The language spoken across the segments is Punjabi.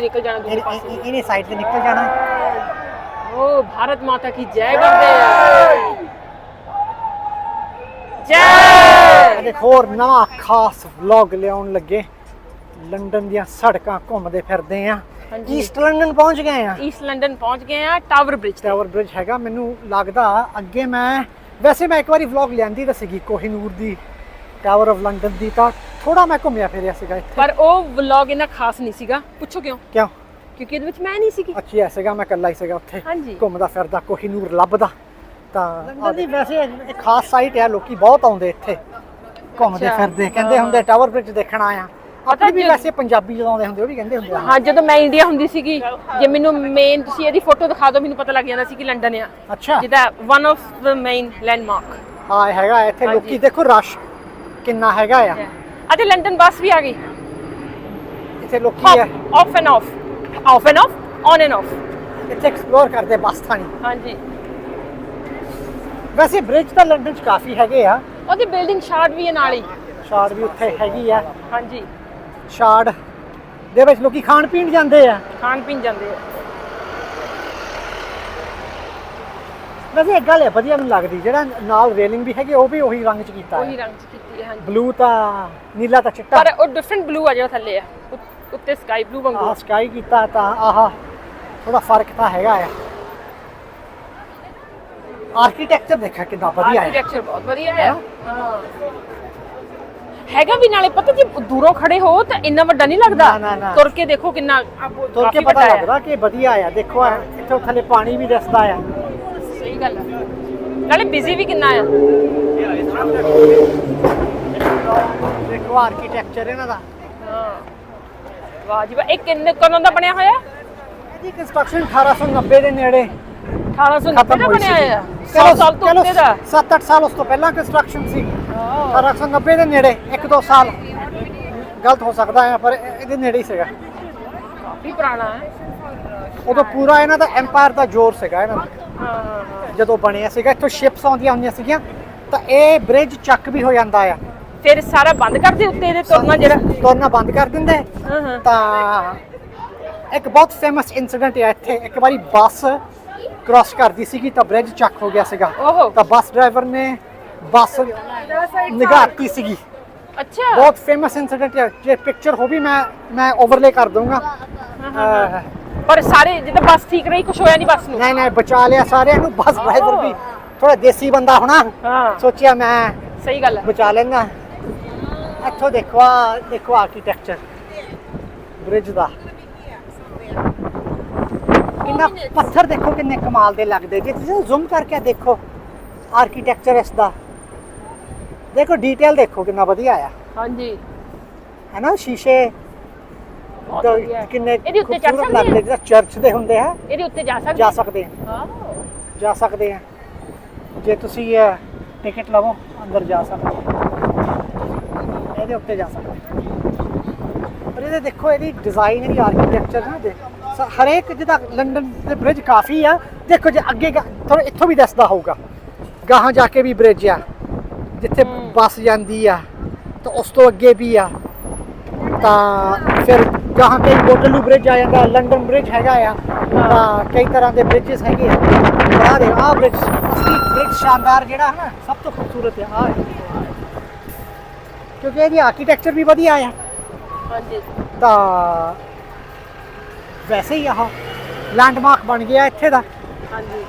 ਨਿਕਲ ਜਾਣਾ ਦੂਜੇ ਇਹ- ਪਾਸੇ ਇਹ- ਇਹਨੇ ਸਾਈਡ ਤੇ ਨਿਕਲ ਜਾਣਾ। ਓ ਭਾਰਤ ਮਾਤਾ ਕੀ ਜੈ ਕਰਦੇ ਆ। ਜੈ! ਅਤੇ ਹੋਰ ਨਵਾਂ ਖਾਸ ਵਲੌਗ ਲਿਆਉਣ ਲੱਗੇ। ਲੰਡਨ ਦੀਆਂ ਸੜਕਾਂ ਘੁੰਮਦੇ ਫਿਰਦੇ ਆ। ਹਾਂਜੀ। ਈਸਟ ਲੰਡਨ ਪਹੁੰਚ ਗਏ ਆ। ਈਸਟ ਲੰਡਨ ਪਹੁੰਚ ਗਏ ਆ ਟਾਵਰ ਬ੍ਰਿਜ ਤੇ। ਟਾਵਰ ਬ੍ਰਿਜ ਹੈਗਾ। ਮੈਨੂੰ ਲੱਗਦਾ ਅੱਗੇ ਮੈਂ ਵੈਸੇ ਮੈਂ ਇੱਕ ਵਾਰੀ ਵਲੌਗ ਲਿਆਂਦੀ ਤਾਂ ਸੀਗੀ ਕੋਹੀਨੂਰ ਦੀ। ਟਾਵਰ ਆਫ ਲੰਡਨ ਦੀ ਤਾਂ ਥੋੜਾ ਮੈਂ ਘੁੰਮਿਆ ਫਿਰਿਆ ਸੀਗਾ ਇੱਥੇ। ਪਰ ਉਹ ਵਲੌਗ ਇਹਨਾਂ ਖਾਸ ਨਹੀਂ ਸੀਗਾ। ਪੁੱਛੋ ਕਿਉਂ? ਕਿਉਂ? ਕਿਉਂਕਿ ਇਹਦੇ ਵਿੱਚ ਮੈਂ ਨਹੀਂ ਸੀਗੀ। ਅੱਛੀ ਐ ਸੀਗਾ ਮੈਂ ਇਕੱਲਾ ਹੀ ਸੀਗਾ ਉੱਥੇ। ਹਾਂਜੀ। ਘੁੰਮਦਾ ਫਿਰਦਾ ਕੋਹੀਨੂਰ ਲੱਭਦਾ। ਤਾਂ ਲੰਡਨ ਦੀ ਵੈਸੇ ਇੱਕ ਖਾਸ ਸਾਈਟ ਹੈ ਲੋਕੀ ਬਹੁਤ ਆਉਂਦੇ ਇੱਥੇ। ਘੁੰਮਦੇ ਅੱਛਾ। ਫਿਰਦੇ ਕਹਿੰਦੇ ਹੁੰਦੇ ਟਾਵਰ ਬ੍ਰਿਜ ਦੇਖਣਾ ਆ। ਪਤਾ ਆਪਣੀ ਵੀ ਵੈਸੇ ਪੰਜਾਬੀ ਜਦੋਂ ਆਉਂਦੇ ਹੁੰਦੇ ਉਹ ਵੀ ਕਹਿੰਦੇ ਹੁੰਦੇ ਆ। ਹਾਂ ਜਦੋਂ ਮੈਂ ਇੰਡੀਆ ਹੁੰਦੀ ਸੀਗੀ ਜੇ ਮੈਨੂੰ ਮੇਨ ਤੁਸੀਂ ਇਹਦੀ ਫੋਟੋ ਦਿਖਾ ਦਿਓ ਮੈਨੂੰ ਪਤਾ ਲੱਗ ਜਾਂਦਾ ਸੀ ਕਿ ਲੰਡਨ ਆ। ਅੱਛਾ। ਜਿਹਦਾ one of the main landmark ਹਾਂ ਇਹ ਹੈਗਾ ਇੱਥੇ। ਲੋਕੀ ਦੇਖੋ ਰਸ਼ ਕਿੰਨਾ ਹੈਗਾ ਆ? ਅਤੇ ਲੰਡਨ ਬੱਸ ਵੀ ਆ ਗਈ। ਇੱਥੇ ਲੋਕੀ ਆ। Off and off off and off on and off ਇੱਥੇ ਐਕਸਪਲੋਰ ਕਰਦੇ ਬੱਸ ਥਾਣੀ। ਹਾਂਜੀ। ਵੈਸੇ ਬ੍ਰਿਜ ਤਾਂ ਲੰਡਨ 'ਚ ਕਾਫੀ ਹੈਗੇ ਆ। ਉਹਦੀ ਬਿਲਡਿੰਗ ਸ਼ਾਰਟ ਵੀ ਹੈ ਨਾਲ ਹੀ। ਸ਼ਾਰਡ ਵੀ ਉੱਥੇ ਹੈਗੀ ਆ। ਹਾਂਜੀ। ਸ਼ਾਰਡ ਦੇ ਵਿੱਚ ਲੋਕੀ ਖਾਣ ਪੀਣ ਜਾਂਦੇ ਆ। ਖਾਣ ਪੀਣ ਜਾਂਦੇ ਆ। ਵੈਸੇ ਇੱਕ ਗੱਲ ਹੈ ਵਧੀਆ ਮੈਨੂੰ ਲੱਗਦੀ ਜਿਹੜਾ ਨਾਲ ਰੇਲਿੰਗ ਵੀ ਹੈਗੀ ਉਹ ਵੀ ਉਹੀ ਰੰਗ 'ਚ ਕੀਤਾ ਉਹੀ ਹੈ। ਰੰਗ ਚ ਕੀਤੀ ਹੈ ਹਾਂਜੀ। ਬਲੂ ਤਾਂ ਨੀਲਾ ਤਾਂ ਚਿੱਟਾ। ਪਰ ਉਹ ਡਿਫਰੈਂਟ ਬਲੂ ਆ ਜਿਹੜਾ ਥੱਲੇ ਆ। ਉ- ਉੱਤੇ ਸਕਾਈ ਬਲੂ ਵਾਂਗੂ। ਆਹ ਸਕਾਈ ਕੀਤਾ ਤਾਂ ਆਹ ਥੋੜਾ ਫ਼ਰਕ ਤਾਂ ਹੈਗਾ ਆ। ਆਰਕੀਟੈਕਚਰ ਦੇਖਿਆ ਕਿੰਨਾ ਵਧੀਆ ਹੈ। ਆਰਕੀਟੈਕਚਰ ਬਹੁਤ ਵਧੀਆ ਹੈ ਹਾਂ। ਹੈਗਾ ਵੀ ਨਾਲੇ ਪਤਾ ਜੇ ਦੂਰੋਂ ਖੜੇ ਹੋ ਤਾਂ ਇੰਨਾ ਵੱਡਾ ਨਹੀਂ ਲੱਗਦਾ? ਨਾ, ਨਾ, ਨਾ। ਤੁਰ ਕੇ ਦੇਖੋ ਕਿੰਨਾ ਤੁਰ ਕੇ ਪਤਾ। ਲੱਗਦਾ ਕਿ ਵਧੀਆ ਆ। ਦੇਖੋ ਆ ਇੱਥੋਂ ਥੱਲੇ ਪਾਣੀ ਵੀ ਦਿਸਦਾ ਆ। ਗੱਲ ਹੈ ਨਾਲੇ ਬਿਜ਼ੀ ਵੀ ਕਿੰਨਾ ਆ। ਦੇਖੋ ਆਰਕੀਟੈਕਚਰ ਇਹਨਾਂ ਦਾ। ਹਾਂ। ਵਾਹ ਜੀ ਵਾਹ। ਇਹ ਕਿੰਨੇ ਕਦੋਂ ਦਾ ਬਣਿਆ ਹੋਇਆ? ਇਹਦੀ ਕੰਸਟਰਕਸ਼ਨ 1890 ਦੇ ਨੇੜੇ। 1890 ਖਤਮ ਦਾ ਬਣਿਆ ਹੋਇਆ। 100 ਸਾਲ ਤੋਂ ਉੱਤੇ ਦਾ। 7-8 ਸਾਲ ਉਸ ਤੋਂ ਪਹਿਲਾਂ ਕੰਸਟਰਕਸ਼ਨ ਸੀ। 1890 ਦੇ ਨੇੜੇ 1-2 ਸਾਲ। ਗਲਤ ਹੋ ਸਕਦਾ ਹੈ ਪਰ ਇਹ- ਇਹਦੇ ਨੇੜੇ ਹੀ ਸੀਗਾ। ਕਾਫੀ ਪੁਰਾਣਾ ਹੈ। ਉਦੋਂ ਪੂਰਾ ਇਹਨਾਂ ਦਾ ਐਮਪਾਇਰ ਦਾ ਜ਼ੋਰ ਸੀਗਾ ਇਹਨਾਂ ਦਾ। ਜਦੋਂ ਬਣਿਆ ਸੀਗਾ ਇੱਥੋਂ ਸ਼ਿਪਸ ਆਉਂਦੀਆਂ ਹੁੰਦੀਆਂ ਸੀਗੀਆਂ ਤਾਂ ਇਹ ਬ੍ਰਿਜ ਚੱਕ ਵੀ ਹੋ ਜਾਂਦਾ ਆ। ਫਿਰ ਸਾਰਾ ਬੰਦ ਕਰਦੇ ਉੱਤੇ ਇਹਦੇ ਤੁਰਨਾ ਜਿਹੜਾ? ਤੁਰਨਾ ਬੰਦ ਕਰ ਦਿੰਦੇ। ਤਾਂ ਇੱਕ ਬਹੁਤ ਫੇਮਸ ਇਨਸੀਡੈਂਟ ਹੈ ਇੱਥੇ। ਇੱਕ ਵਾਰੀ ਬੱਸ ਕ੍ਰਾਸ ਕਰਦੀ ਸੀਗੀ ਤਾਂ ਬ੍ਰਿਜ ਚੱਕ ਹੋ ਗਿਆ ਸੀਗਾ। ਤਾਂ ਬੱਸ ਡਰਾਈਵਰ ਨੇ ਬੱਸ ਨਿਗਾਹਤੀ ਸੀਗੀ। ਅੱਛਾ। ਬਹੁਤ ਫੇਮਸ ਇਨਸੀਡੈਂਟ ਹੈ ਜੇ ਪਿਕਚਰ ਹੋ ਵੀ ਮੈਂ ਮੈਂ ਓਵਰਲੇ ਕਰ ਅਹ, ਪਰ ਸਾਰੇ ਜਿੱਦਾਂ ਬੱਸ ਠੀਕ ਰਹੀ ਕੁਝ ਹੋਇਆ ਨਹੀਂ ਬੱਸ ਨੂੰ। ਨਹੀਂ ਨਹੀਂ ਬਚਾ ਲਿਆ ਸਾਰਿਆਂ ਨੂੰ। ਬੱਸ ਡਰਾਈਵਰ ਵੀ ਥੋੜਾ ਦੇਸੀ ਬੰਦਾ ਹੋਣਾ। ਹਾਂ। ਸੋਚਿਆ ਮੈਂ ਸਹੀ ਗੱਲ ਹੈ ਬਚਾ ਲੈਣਾ ਇੱਥੋਂ ਦੇਖੋ ਆ ਦੇਖੋ ਆਰਕੀਟੈਕਚਰ ਬ੍ਰਿਜ ਦਾ। ਕਿੰਨਾ ਪੱਥਰ ਦੇਖੋ ਕਿੰਨੇ ਕਮਾਲ ਦੇ ਲੱਗਦੇ। ਜੇ ਤੁਸੀਂ ਜ਼ੂਮ ਕਰਕੇ ਦੇਖੋ ਆਰਕੀਟੈਕਚਰ ਇਸ ਦਾ। ਦੇਖੋ ਡਿਟੇਲ ਦੇਖੋ ਕਿੰਨਾ ਵਧੀਆ ਆ। ਹਾਂਜੀ। ਹੈ ਨਾ ਸ਼ੀਸ਼ੇ ਬਹੁਤ ਤਾਂ ਵਧੀਆ। ਹੈ। ਕਿੰਨੇ ਇਹਦੇ ਉੱਤੇ ਚੜ੍ਹ ਖੂਬਸੂਰਤ ਸਕਦੇ ਲੱਗਦੇ ਜਿਹੜਾ ਚਰਚ ਦੇ ਹੁੰਦੇ ਆ। ਇਹਦੇ ਉੱਤੇ ਜਾ ਸਕਦੇ ਜਾ ਸਕਦੇ ਆ। ਹਾਂ ਜਾ ਸਕਦੇ ਆ। ਜੇ ਤੁਸੀਂ ਟਿਕਟ ਲਵੋ ਅੰਦਰ ਜਾ ਸਕਦੇ ਆ। ਇਹਦੇ ਉੱਤੇ ਜਾ ਸਕਦੇ ਆ। ਪਰ ਇਹਦੇ ਦੇਖੋ ਇਹਦੀ ਡਿਜ਼ਾਈਨ ਇਹਦੀ ਆਰਕੀਟੈਕਚਰ ਨਾ ਦੇ ਸ- ਹਰੇਕ ਜਿਹਦਾ ਲੰਡਨ ਦੇ ਬ੍ਰਿਜ ਕਾਫੀ ਆ। ਦੇਖੋ ਜੇ ਅੱਗੇ ਥੋੜਾ ਇੱਥੋਂ ਵੀ ਦੱਸਦਾ ਹੋਊਗਾ। ਗਾਹਾਂ ਜਾ ਕੇ ਵੀ ਬ੍ਰਿਜ ਆ। ਜਿੱਥੇ। ਬੱਸ ਜਾਂਦੀ ਆ ਤਾਂ ਉਸ ਤੋਂ ਅੱਗੇ ਵੀ ਆ। ਤਾਂ ਫਿਰ ਗਾਹਾਂ ਕਈ ਬੋਟਲੂ ਬ੍ਰਿਜ ਆ ਜਾਂਦਾ ਲੰਡਨ ਬ੍ਰਿਜ ਹੈਗਾ ਆ ਤਾਂ ਕਈ ਤਰ੍ਹਾਂ ਦੇ ਬ੍ਰਿਜਸ ਹੈਗੇ ਆ ਬਣਾ ਦੇ ਆ ਬ੍ਰਿਜ ਅਸਲੀ ਬ੍ਰਿਜ ਸ਼ਾਨਦਾਰ ਜਿਹੜਾ ਹੈ ਨਾ ਸਭ ਤੋਂ ਖੂਬਸੂਰਤ ਹੈ ਆ ਕਿਉਂਕਿ ਇਹਦੀ ਆਰਕੀਟੈਕਚਰ ਵੀ ਵਧੀਆ ਆ ਹਾਂਜੀ ਤਾਂ ਵੈਸੇ ਹੀ ਆਹ ਲੈਂਡਮਾਰਕ ਬਣ ਗਿਆ ਇੱਥੇ ਦਾ ਹਾਂਜੀ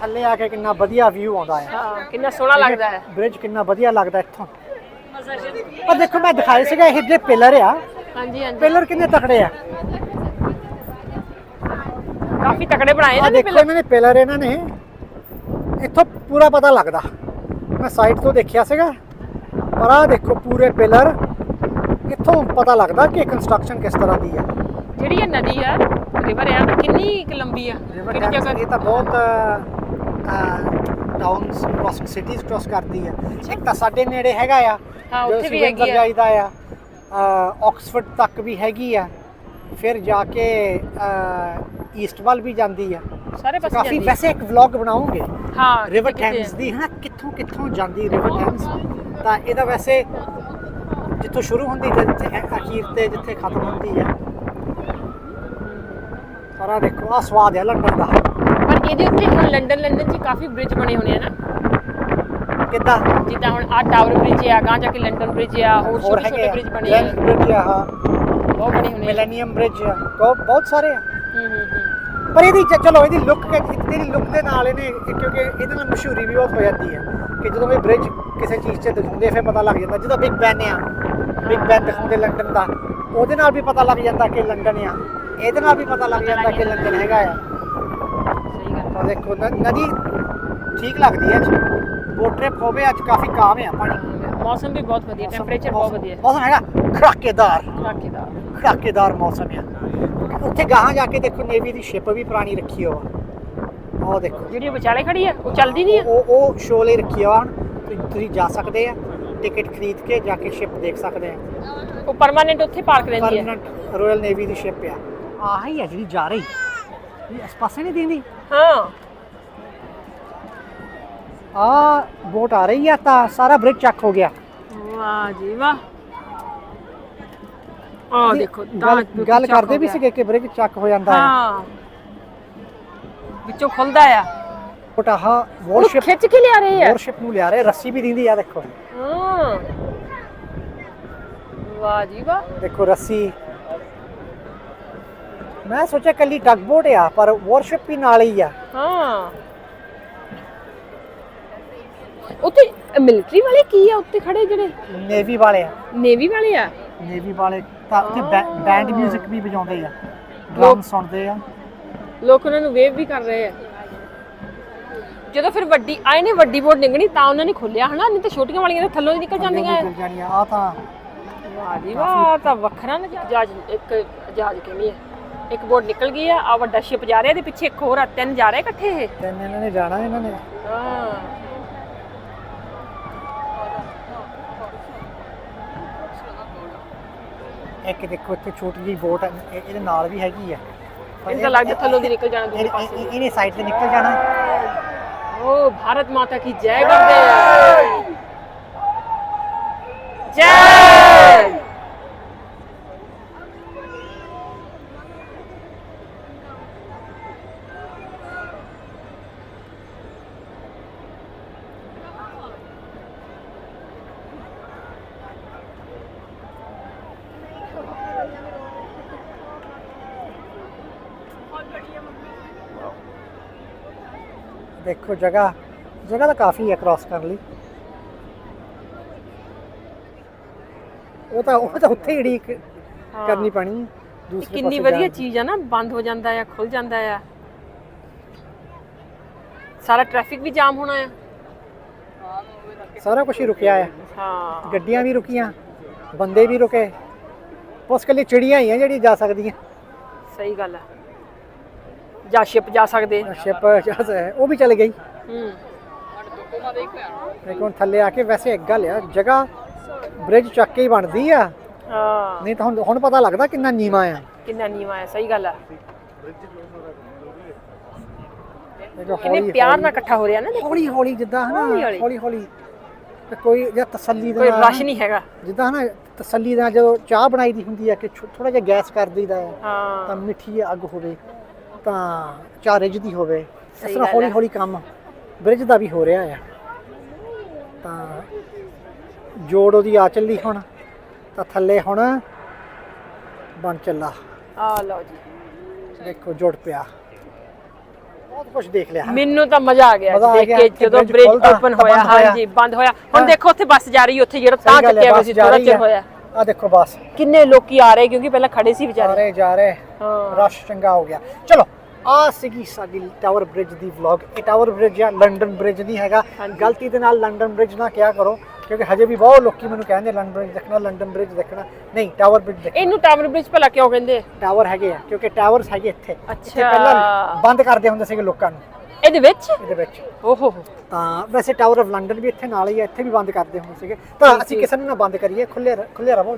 ਥੱਲੇ ਆ ਕੇ ਕਿੰਨਾ ਵਧੀਆ ਵਿਊ ਆਉਂਦਾ ਆ ਹਾਂ ਕਿੰਨਾ ਸੋਹਣਾ ਲੱਗਦਾ ਹੈ ਬ੍ਰਿਜ ਕਿੰਨਾ ਵਧੀਆ ਲੱਗਦਾ ਇੱਥੋਂ ਪਰ ਦੇਖੋ ਮੈਂ ਦਿਖਾਏ ਸੀਗਾ ਇਹ ਜਿਹੜੇ ਪਿਲਰ ਆ ਹਾਂਜੀ ਹਾਂਜੀ। ਪਿਲਰ ਕਿੰਨੇ ਤਕੜੇ ਆ? ਕਾਫੀ ਤਕੜੇ ਬਣਾਏ ਆ ਨਾ ਦੇਖੋ ਇਹਨਾਂ ਨੇ ਪਿਲਰ ਇਹਨਾਂ ਨੇ। ਇੱਥੋਂ ਪੂਰਾ ਪਤਾ ਲੱਗਦਾ। ਮੈਂ ਸਾਈਡ ਤੋਂ ਦੇਖਿਆ ਸੀਗਾ ਪਰ ਆ ਦੇਖੋ ਪੂਰੇ ਪਿਲਰ। ਇੱਥੋਂ ਪਤਾ ਲੱਗਦਾ ਕਿ ਕੰਸਟਰਕਸ਼ਨ ਕਿਸ ਤਰ੍ਹਾਂ ਦੀ ਆ। ਜਿਹੜੀ ਇਹ ਨਦੀ ਆ ਰਿਵਰ ਆ ਕਿੰਨੀ ਕੁ ਲੰਬੀ ਆ? ਕਿਹੜੀ ਜਗ੍ਹਾ? ਇਹ ਤਾਂ ਬਹੁਤ ਟਾਊਨਸ ਕ੍ਰੋਸ ਸਿਟੀਜ਼ ਕ੍ਰੋਸ ਕਰਦੀ ਆ। ਇੱਕ ਤਾਂ ਸਾਡੇ ਨੇੜੇ ਹੈਗਾ ਆ ਹਾਂ, ਉੱਥੇ ਵੀ ਹੈਗੀ ਆ। ਜਾਈਦਾ ਆ ਆਕਸਫੋਰਡ ਤੱਕ ਵੀ ਹੈਗੀ ਆ ਫਿਰ ਜਾ ਕੇ ਈਸਟ ਵੱਲ ਵੀ ਜਾਂਦੀ ਆ। ਸਾਰੇ ਪਾਸੇ ਕਾਫੀ ਜਾਂਦੀ ਆ। ਵੈਸੇ ਇੱਕ ਵਲੌਗ ਬਣਾਉਂਗੇ ਹਾਂ ਰਿਵਰ ਟੈਮਸ ਦੀ ਹਾਂ ਕਿੱਥੋਂ ਕਿੱਥੋਂ ਜਾਂਦੀ ਰਿਵਰ ਟੈਮਸ ਤਾਂ ਇਹਦਾ ਵੈਸੇ ਜਿੱਥੋਂ ਸ਼ੁਰੂ ਹੁੰਦੀ ਤੇ ਜਿੱਥੇ ਅਖੀਰ ਤੇ ਜਿੱਥੇ ਖਤਮ ਹੁੰਦੀ ਹੈ ਪਰ ਆਹ ਦੇਖੋ ਆ ਸਵਾਦ ਹੈ ਲੰਡਨ ਦਾ। ਪਰ ਇਹਦੇ ਉੱਤੇ ਹੁਣ ਲੰਡਨ ਲੰਡਨ 'ਚ ਕਾਫੀ ਬ੍ਰਿਜ ਬਣੇ ਹੋਣੇ ਆ ਨਾ। ਕਿੱਦਾਂ? ਜਿੱਦਾਂ ਹੁਣ ਆ ਟਾਵਰ ਬ੍ਰਿਜ ਆ ਗਾਂ ਜਾ ਕੇ ਲੰਡਨ ਬ੍ਰਿਜ ਆ ਹੋਰ ਹੋਰ ਛੋਟੇ ਛੋਟੇ ਬ੍ਰਿਜ ਬਣੇ ਆ। ਬ੍ਰਿਜ ਆ। ਹਾਂ ਬਹੁਤ ਬਣੇ ਹੋਣੇ ਆ। ਮਿਲੇਨੀਅਮ ਬ੍ਰਿਜ ਆ। ਬਹੁਤ ਬਹੁਤ ਸਾਰੇ ਆ। ਹੂੰ ਹੂੰ ਹੂੰ। ਪਰ ਇਹਦੀ ਚ- ਚਲੋ ਇਹਦੀ ਲੁੱਕ ਇਹਦੀ ਲੁੱਕ ਦੇ ਨਾਲ ਇਹਨੇ ਇਹ ਕਿਉਂਕਿ ਇਹਦੇ ਨਾਲ ਮਸ਼ਹੂਰੀ ਵੀ ਬਹੁਤ ਹੋ ਜਾਂਦੀ ਹੈ ਕਿ ਜਦੋਂ ਵੀ ਬ੍ਰਿਜ ਕਿਸੇ ਚੀਜ਼ 'ਚ ਦਿਖਾਉਂਦੇ ਫਿਰ ਪਤਾ ਲੱਗ ਜਾਂਦਾ। ਜਦੋਂ ਬਿਗ ਬੈਨ ਆ ਬਿਗ ਬੈਨ ਦਿਖਾਉਂਦੇ ਲੰਡਨ ਦਾ ਉਹਦੇ ਨਾਲ ਵੀ ਪਤਾ ਲੱਗ ਜਾਂਦਾ ਕਿ ਲੰਡਨ ਆ। ਇਹਦੇ ਨਾਲ ਵੀ ਪਤਾ ਲੱਗ ਜਾਂਦਾ ਕਿ ਲੰਡਨ ਹੈਗਾ ਆ। ਸਹੀ ਗੱਲ ਤਾਂ ਦੇਖੋ ਨ- ਨਦੀ ਠੀਕ ਲੱਗਦੀ ਹੈ ਬੋਟ ਟ੍ਰਿਪ ਹੋਵੇ ਅੱਜ ਕਾਫੀ ਕਾਮ ਆ ਪਾਣੀ ਮੌਸਮ ਵੀ ਬਹੁਤ ਵਧੀਆ ਟੈਂਪਰੇਚਰ ਬਹੁਤ ਵਧੀਆ। ਮੌਸਮ ਹੈਗਾ ਖੜਾਕੇਦਾਰ। ਖੜਾਕੇਦਾਰ। ਖੜਾਕੇਦਾਰ ਮੌਸਮ ਆ। ਉੱਥੇ ਗਾਹਾਂ ਜਾ ਕੇ ਦੇਖੋ ਨੇਵੀ ਦੀ ਸ਼ਿਪ ਵੀ ਪੁਰਾਣੀ ਰੱਖੀ ਹੋ ਉਹ ਦੇਖੋ। ਜਿਹੜੀ ਵਿਚਾਲੇ ਖੜੀ ਆ ਉਹ ਚੱਲਦੀ ਨਹੀਂ ਉਹ ਉਹ ਸ਼ੋਅ ਲਈ ਰੱਖੀ ਹੁਣ। ਤੁਸੀਂ- ਜਾ ਸਕਦੇ ਆ ਟਿਕਟ ਖਰੀਦ ਕੇ ਜਾ ਕੇ ਸ਼ਿਪ ਦੇਖ ਸਕਦੇ ਆ। ਉਹ ਪਰਮਾਨੈਂਟ ਉੱਥੇ ਪਾਰਕ ਰਹਿੰਦੀ ਹੈ ਪਰਮਨੈਂਟ ਰਾਇਲ ਨੇਵੀ ਦੀ ਸ਼ਿਪ ਆ। ਆਹ ਹੀ ਜਿਹੜੀ ਜਾ ਰਹੀ। ਇਹ ਇਸ ਪਾਸੇ ਨਹੀਂ ਦਿੰਦੀ? ਹਾਂ। ਆ ਬੋਟ ਆ ਰਹੀ ਆ ਤਾਂ ਸਾਰਾ ਬ੍ਰਿਜ ਚੱਕ ਹੋ ਗਿਆ। ਵਾਹ ਜੀ ਵਾਹ। ਆ ਦੇਖੋ ਗੱਲ ਤਾਂ ਗੱਲ ਚੱਕ ਕਰਦੇ ਹੋ ਵੀ ਗਿਆ। ਸੀਗੇ ਕਿ ਬ੍ਰਿਜ ਚੱਕ ਹੋ ਜਾਂਦਾ ਹੈ। ਹਾਂ। ਵਿੱਚੋਂ ਖੁੱਲਦਾ ਆ। ਬਟ ਆਹ ਉਹ ਵਾਰਸ਼ਿਪ ਖਿੱਚ ਕੇ ਲਿਆ ਰਹੇ ਆ। ਵਾਰਸ਼ਿਪ ਨੂੰ ਲਿਆ ਰਹੇ ਰੱਸੀ ਵੀ ਦਿੰਦੀ ਆ ਦੇਖੋ। ਹਾਂ। ਵਾਹ ਜੀ ਵਾਹ। ਦੇਖੋ ਰੱਸੀ। ਮੈਂ ਸੋਚਿਆ ਕੱਲੀ ਟਗ ਬੋਟ ਆ ਪਰ ਵਾਰਸ਼ਿਪ ਵੀ ਨਾਲ ਹੀ ਆ। ਹਾਂ। ਉੱਥੇ ਮਿਲਟਰੀ ਵਾਲੇ ਕੀ ਆ ਉੱਤੇ ਖੜੇ ਜਿਹੜੇ? ਨੇਵੀ ਵਾਲੇ ਆ। ਨੇਵੀ ਵਾਲੇ ਆ? ਨੇਵੀ ਵਾਲੇ ਤਾਂ ਉੱਥੇ ਬੈਂਡ 뮤직 ਵੀ ਵਜਾਉਂਦੇ ਆ। ਡਰਮ ਸੁਣਦੇ ਆ। ਲੋਕ ਉਹਨਾਂ ਨੂੰ ਵੇਵ ਵੀ ਕਰ ਰਹੇ ਆ। ਜਦੋਂ ਫਿਰ ਵੱਡੀ ਆਏ ਨੇ ਵੱਡੀ ਬੋਟ ਨਿਕਣੀ ਤਾਂ ਉਹਨਾਂ ਨੇ ਖੋਲਿਆ ਹਨਾ ਨਹੀਂ ਤਾਂ ਛੋਟੀਆਂ ਵਾਲੀਆਂ ਤਾਂ ਥੱਲੋਂ ਹੀ ਨਿਕਲ ਜਾਂਦੀਆਂ ਆ। ਨਿਕਲ ਜਾਣੀਆਂ ਆ ਤਾਂ ਵਾਹ ਜੀ ਵਾਹ ਤਾਂ ਵੱਖਰਾ ਨਾ ਜਹਾਜ਼ ਇੱਕ ਜਹਾਜ਼ ਕਹਿੰਦੀ ਹੈ ਇੱਕ ਬੋਟ ਨਿਕਲ ਗਈ ਆ ਆ ਵੱਡਾ ਸ਼ਿਪ ਜਾ ਰਿਹਾ ਇਹਦੇ ਪਿੱਛੇ ਇੱਕ ਹੋਰ ਆ ਤਿੰਨ ਜਾ ਰਹੇ ਇਕੱਠੇ ਇਹ। ਤਿੰਨ ਇਹਨਾਂ ਨੇ ਜਾਣਾ ਇਹਨਾਂ ਨੇ। ਹਾਂ। ਇੱਕ ਦੇਖੋ ਇੱਥੇ ਛੋਟੀ ਜਿਹੀ ਬੋਟ ਇਹ- ਇਹਦੇ ਨਾਲ ਵੀ ਹੈਗੀ ਆ। ਪਰ ਇਹਦਾ ਲੱਗਦਾ ਥੱਲੋਂ ਦੀ ਨਿਕਲ ਜਾਣਾ ਦੂਜੇ ਇਹ- ਪਾਸੇ। ਇਹ- ਇਹਨੇ ਸਾਈਡ ਤੇ ਨਿਕਲ ਜਾਣਾ। ਓ ਭਾਰਤ ਮਾਤਾ ਕੀ ਜੈ ਕਰਦੇ ਆ ਜੈ ਦੇਖੋ ਜਗ੍ਹਾ ਜਗ੍ਹਾ ਤਾਂ ਕਾਫੀ ਹੈ ਕ੍ਰਾਸ ਕਰਨ ਲਈ। ਉਹ ਤਾਂ ਉਹ ਤਾਂ ਉੱਥੇ ਹੀ ਢੀਕ ਕਰਨੀ ਪੈਣੀ ਦੂਸਰੇ ਕਿੰਨੀ ਵਧੀਆ। ਚੀਜ਼ ਆ ਨਾ ਬੰਦ ਹੋ ਜਾਂਦਾ ਆ ਖੁੱਲ ਜਾਂਦਾ ਆ। ਸਾਰਾ ਟ੍ਰੈਫਿਕ ਵੀ ਜਾਮ ਹੋਣਾ ਆ। ਸਾਰਾ ਕੁਝ ਹੀ ਰੁਕਿਆ ਹੈ ਹਾਂ। ਗੱਡੀਆਂ ਵੀ ਰੁਕੀਆਂ ਬੰਦੇ ਵੀ ਰੁਕੇ। ਬਸ ਕੱਲੀ ਚਿੜੀਆਂ ਹੀ ਆ ਜਿਹੜੀ ਜਾ ਸਕਦੀਆਂ। ਸਹੀ ਗੱਲ ਆ। ਜਾਂ ਸ਼ਿਪ ਜਾ ਸਕਦੇ। ਸ਼ਿਪ ਉਹ ਵੀ ਚਲ ਗਈ। ਹੂੰ। ਲੇਕਿਨ ਹੁਣ ਥੱਲੇ ਆ ਕੇ ਵੈਸੇ ਇੱਕ ਗੱਲ ਆ ਜਗ੍ਹਾ ਬ੍ਰਿਜ ਚੱਕ ਕੇ ਹੀ ਬਣਦੀ ਆ। ਹਾਂ। ਨਹੀਂ ਤਾਂ ਹੁਣ ਹੁਣ ਪਤਾ ਲੱਗਦਾ ਕਿੰਨਾ ਨੀਵਾ ਆ। ਕਿੰਨਾ ਨੀਵਾ ਹੈ ਸਹੀ ਗੱਲ ਆ। ਦੇਖੋ ਕਿੰਨੇ ਪਿਆਰ ਨਾਲ ਇਕੱਠਾ ਹੋ ਰਿਹਾ ਨਾ ਦੇਖੋ। ਹੌਲੀ ਹੌਲੀ ਜਿੱਦਾਂ ਹਨਾ ਹੌਲੀ ਹੌਲੀ। ਹੌਲੀ ਹੌਲੀ। ਤੇ ਕੋਈ ਜਾਂ ਤਸੱਲੀ ਦੇ ਕੋਈ ਨਾਲ ਰਸ਼ ਨਹੀਂ ਹੈਗਾ। ਜਿੱਦਾਂ ਹਨਾ ਤਸੱਲੀ ਨਾਲ ਜਦੋਂ ਚਾਹ ਬਣਾਈ ਦੀ ਹੁੰਦੀ ਆ ਕਿ ਥੋੜਾ ਜਿਹਾ ਗੈਸ ਕਰ ਦਈਦਾ ਹੈ। ਤਾਂ ਹਾਂ ਮਿੱਠੀ ਜਿਹੀ ਅੱਗ ਹੋਵੇ। ਤਾਂ ਚਾਹ ਰਿੱਝਦੀ ਹੋਵੇ। ਇਸ ਤਰ੍ਹਾਂ ਹੌਲੀ। ਹੌਲੀ ਕੰਮ ਬ੍ਰਿਜ ਦਾ ਵੀ ਹੋ ਰਿਹਾ ਆ। ਤਾਂ ਜੋੜ ਉਹਦੀ ਆ ਚੱਲੀ ਹੁਣ ਤਾਂ ਥੱਲੇ ਹੁਣ ਬਣ ਚੱਲਾ। ਆ ਲਓ ਜੀ। ਦੇਖੋ ਜੁੜ ਪਿਆ। ਬਹੁਤ ਕੁਝ ਦੇਖ ਲਿਆ। ਮੈਨੂੰ ਤਾਂ ਮਜ਼ਾ ਆ ਗਿਆ। ਦੇਖ ਕੇ ਜਦੋਂ ਬ੍ਰਿਜ ਓਪਨ ਹੋਇਆ। ਹਾਂਜੀ ਬੰਦ ਹੋਇਆ। ਹੁਣ ਦੇਖੋ ਉੱਥੇ ਬੱਸ ਜਾ ਰਹੀ ਉੱਥੇ ਜਿਹੜਾ ਤਾਂ ਚੱਕਿਆ ਹੋਇਆ ਸੀ ਥੋੜਾ ਚਿਰ। ਹੋਇਆ। ਆ ਦੇਖੋ ਬਸ। ਕਿੰਨੇ ਲੋਕੀ ਆ ਰਹੇ ਕਿਉਂਕਿ ਪਹਿਲਾਂ ਖੜੇ ਸੀ ਵਿਚਾਰੇ। ਰਹੇ ਜਾ ਰਹੇ। ਹਾਂ। ਰਸ਼ ਚੰਗਾ ਹੋ ਗਿਆ। ਚਲੋ ਆ ਸੀਗੀ ਸਾਡੀ ਟਾਵਰ ਬ੍ਰਿਜ ਦੀ ਵਲੌਗ ਇਹ ਟਾਵਰ ਬ੍ਰਿਜ ਜਾਂ ਲੰਡਨ ਬ੍ਰਿਜ ਨਹੀਂ ਹੈਗਾ। ਗਲਤੀ ਦੇ ਨਾਲ ਲੰਡਨ ਬ੍ਰਿਜ ਨਾ ਕਿਹਾ ਕਰੋ ਕਿਉਂਕਿ ਹਜੇ ਵੀ ਬਹੁਤ ਲੋਕੀ ਮੈਨੂੰ ਕਹਿੰਦੇ ਲੰਡਨ ਬ੍ਰਿਜ ਦੇਖਣਾ ਲੰਡਨ ਬ੍ਰਿਜ ਦੇਖਣਾ। ਨਹੀਂ ਟਾਵਰ ਬ੍ਰਿਜ ਦੇਖਣਾ। ਇਹਨੂੰ ਟਾਵਰ ਬ੍ਰਿਜ ਭਲਾ ਕਿਉਂ ਕਹਿੰਦੇ? ਟਾਵਰ ਹੈਗੇ ਆ ਕਿਉਂਕਿ ਟਾਵਰਸ ਹੈਗੇ ਇੱਥੇ। ਇੱਥੇ। ਪਹਿਲਾਂ ਬੰਦ ਕਰਦੇ ਹੁੰਦੇ ਸੀਗੇ ਲੋਕਾਂ ਨੂੰ। ਇਹਦੇ ਵਿੱਚ? ਇਹਦੇ ਵਿੱਚ। ਓਹੋ। ਤਾਂ ਵੈਸੇ ਟਾਵਰ ਆਫ ਲੰਡਨ ਵੀ ਇੱਥੇ ਨਾਲ ਹੀ ਹੈ ਇੱਥੇ ਵੀ ਬੰਦ ਕਰਦੇ ਹੁੰਦੇ ਸੀਗੇ। ਤਾਂ ਅਸੀਂ ਕਿਸੇ ਨੂੰ ਨਾ ਬੰਦ ਕਰੀਏ ਖੁੱਲੇ ਖੁੱਲੇ ਰਹੋ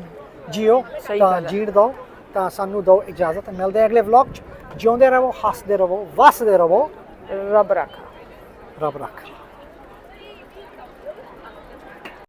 ਜੀਓ ਤਾਂ। ਜੀਣ ਦਿਓ। ਤਾਂ ਸਾਨੂੰ ਦਿਓ ਇਜਾਜ਼ਤ। ਮਿਲਦੇ ਅਗਲੇ ਵਲੌਗ 'ਚ। ਜਿਉਂਦੇ ਰਹੋ ਹੱਸਦੇ ਰਹੋ ਵਸਦੇ ਰਹੋ। ਰੱਬ ਰੱਖਾ। ਰੱਬ ਰੱਖ।